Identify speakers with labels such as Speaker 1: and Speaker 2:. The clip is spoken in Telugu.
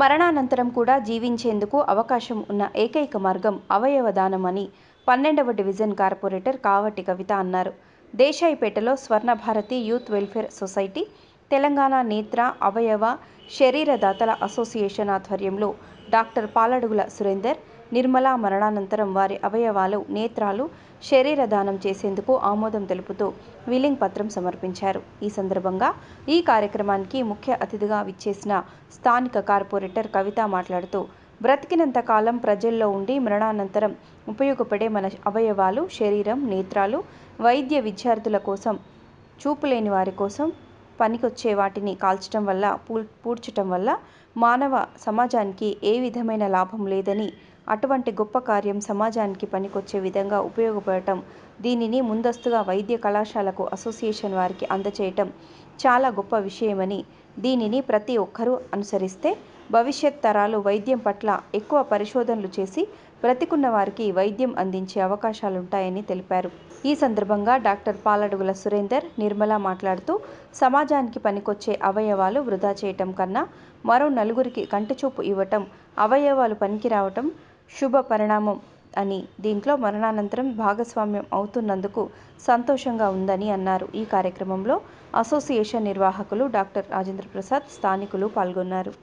Speaker 1: మరణానంతరం కూడా జీవించేందుకు అవకాశం ఉన్న ఏకైక మార్గం అవయవ దానం అని పన్నెండవ డివిజన్ కార్పొరేటర్ కావటి కవిత అన్నారు. దేశాయిపేటలో Swarnabharati youth welfare society, Telangana నేత్ర, అవయవ, శరీర దాతల అసోసియేషన్ ఆధ్వర్యంలో డాక్టర్ పాలడుగుల సురేందర్, నిర్మల మరణానంతరం వారి అవయవాలు, నేత్రాలు శరీర దానం చేసేందుకు ఆమోదం తెలుపుతూ విలింగ్ పత్రం సమర్పించారు. ఈ సందర్భంగా ఈ కార్యక్రమానికి ముఖ్య అతిథిగా విచ్చేసిన స్థానిక కార్పొరేటర్ కవిత మాట్లాడుతూ బ్రతికినంత కాలం ప్రజల్లో ఉండి మరణానంతరం ఉపయోగపడే మన అవయవాలు, శరీరం, నేత్రాలు వైద్య విద్యార్థుల కోసం, చూపులేని వారి కోసం పనికొచ్చే వాటిని కాల్చటం వల్ల, పూడ్చటం వల్ల మానవ సమాజానికి ఏ విధమైన లాభం లేదని, అటువంటి గొప్ప కార్యం సమాజానికి పనికొచ్చే విధంగా ఉపయోగపడటం, దీనిని ముందస్తుగా వైద్య కళాశాలకు అసోసియేషన్ వారికి అందచేయటం చాలా గొప్ప విషయమని, దీనిని ప్రతి ఒక్కరూ అనుసరిస్తే భవిష్యత్ తరాలు వైద్యం పట్ల ఎక్కువ పరిశోధనలు చేసి బ్రతికున్న వారికి వైద్యం అందించే అవకాశాలుంటాయని తెలిపారు. ఈ సందర్భంగా డాక్టర్ పాలడుగుల సురేందర్, నిర్మల మాట్లాడుతూ సమాజానికి పనికొచ్చే అవయవాలు వృధా చేయటం కన్నా మరో నలుగురికి కంటిచూపు ఇవ్వటం, అవయవాలు పనికిరావటం శుభ పరిణామం అని, దీంట్లో మరణానంతరం భాగస్వామ్యం అవుతున్నందుకు సంతోషంగా ఉందని అన్నారు. ఈ కార్యక్రమంలో అసోసియేషన్ నిర్వాహకులు డాక్టర్ రాజేంద్రప్రసాద్, స్థానికులు పాల్గొన్నారు.